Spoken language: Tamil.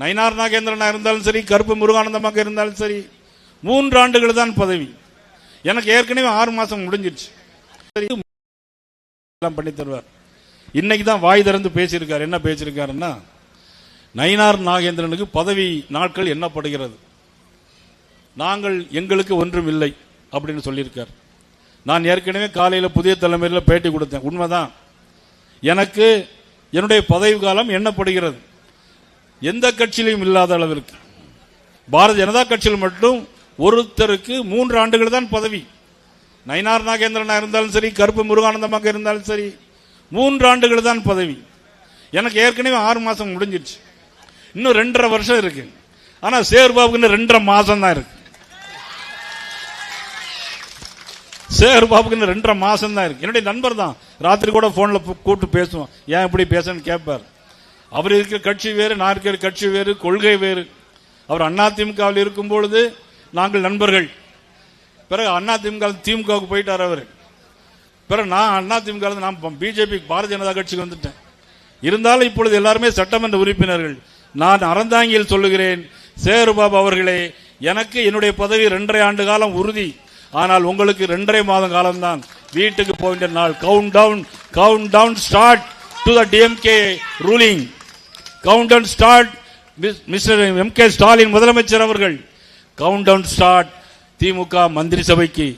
நயினார் நாகேந்திரனாக இருந்தாலும் சரி கருப்பு முருகானந்தமாக இருந்தாலும் சரி மூன்று ஆண்டுகள் தான் பதவி. எனக்கு ஏற்கனவே ஆறு மாதம் முடிஞ்சிருச்சு. சரி, எல்லாம் பண்ணி தருவார். இன்னைக்கு தான் வாய் திறந்து பேசியிருக்கார். என்ன பேசியிருக்காருன்னா நயினார் நாகேந்திரனுக்கு பதவி நாட்கள் எண்ணப்படுகிறது. நாங்கள் எங்களுக்கு ஒன்றும் இல்லை அப்படின்னு சொல்லியிருக்கார். நான் ஏற்கனவே காலையில் புதிய தலைமையில் பேட்டி கொடுத்தேன். உண்மைதான். எனக்கு என்னுடைய பதவி காலம் எண்ணப்படுகிறது. எந்த கட்சியிலும் இல்லாத அளவிற்கு. பாரதிய ஜனதா கட்சியில் மட்டும் ஒருத்தருக்கு மூன்று ஆண்டுகள் தான் பதவி. நயினார் நாகேந்திரனா இருந்தாலும் சரி கருப்பு முருகானந்தமாக இருந்தாலும் சரி மூன்று ஆண்டுகள் தான் பதவி. எனக்கு ஏற்கனவே ஆறு மாதம் முடிஞ்சிருச்சு. இன்னும் ரெண்டரை வருஷம் இருக்கு. ஆனால் சேர்பாபுக்குன்னு ரெண்டரை மாதம் தான் இருக்கு. சேகர்பாபுக்குன்னு ரெண்டரை மாதம் தான் இருக்கு. என்னுடைய நண்பர் தான். ராத்திரி கூட ஃபோனில் கூப்பிட்டு பேசுவோம் ஏன் இப்படி பேசுன்னு கேட்பார். அவர் இருக்கிற கட்சி வேறு நான் இருக்கிற கட்சி வேறு கொள்கை வேறு. அவர் அதிமுகவில் இருக்கும் பொழுது நாங்கள் நண்பர்கள். பிறகு அதிமுக திமுகவுக்கு போயிட்டார் அவர். பிறகு நான் அதிமுக நான் பிஜேபி பாரதிய ஜனதா கட்சிக்கு வந்துட்டேன். இருந்தாலும் இப்பொழுது எல்லாருமே சட்டமன்ற உறுப்பினர்கள். நான் அறந்தாங்கியில் சொல்லுகிறேன் சேருபாபு அவர்களே எனக்கு என்னுடைய பதவி ரெண்டரை ஆண்டு காலம் உறுதி. ஆனால் உங்களுக்கு ரெண்டரை மாதம் காலம்தான். வீட்டுக்கு போகின்ற நாள். Count down count down start to the DMK ruling count down start mister M K Stalin முதலமைச்சர் அவர்கள். கவுண்ட் டவுன் ஸ்டார்ட் திமுக மந்திரி சபைக்கு.